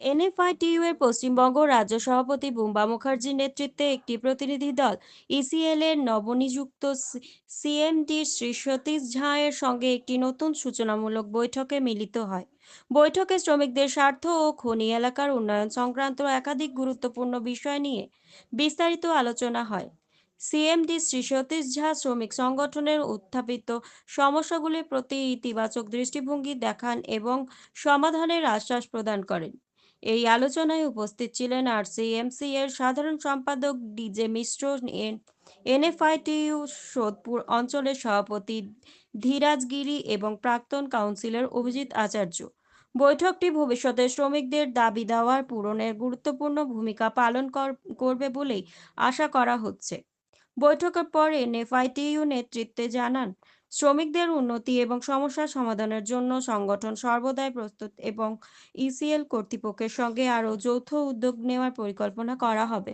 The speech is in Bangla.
এনএফআইটিইউ এর পশ্চিমবঙ্গ রাজ্য সভাপতি বুম্বা মুখার্জির নেতৃত্বে একটি প্রতিনিধি দল ইসিএল এর নবনিযুক্ত সিএমডি শ্রী সতীশ ঝা এর সঙ্গে একটি নতুন সূচনামূলক বৈঠকে মিলিত হয়। বৈঠকে শ্রমিকদের স্বার্থ ও খনি এলাকার উন্নয়ন সংক্রান্ত একাধিক গুরুত্বপূর্ণ বিষয় নিয়ে বিস্তারিত আলোচনা হয়। সিএমডি শ্রী সতীশ ঝা শ্রমিক সংগঠনের উত্থাপিত সমস্যাগুলির প্রতি ইতিবাচক দৃষ্টিভঙ্গি দেখান এবং সমাধানের আশ্বাস প্রদান করেন। এই আলোচনায় উপস্থিত ছিলেন আরসিএমসি এর সাধারণ সম্পাদক DJ Mishra, N NFITU Sodepur অঞ্চলের সভাপতি ধীরাজ গিরি এবং প্রাক্তন কাউন্সিলর অভিজিৎ আচার্য। বৈঠকটি ভবিষ্যতে শ্রমিকদের দাবি দেওয়ার পূরণের গুরুত্বপূর্ণ ভূমিকা পালন কর- করবে বলেই আশা করা হচ্ছে। বৈঠকের পরে এনএফআইটিইউ নেতৃত্বে জানান, শ্রমিকদের উন্নতি এবং সমস্যা সমাধানের জন্য সংগঠন সর্বদাই প্রস্তুত এবং ইসিএল কর্তৃপক্ষের সঙ্গে আরও যৌথ উদ্যোগ নেওয়ার পরিকল্পনা করা হবে।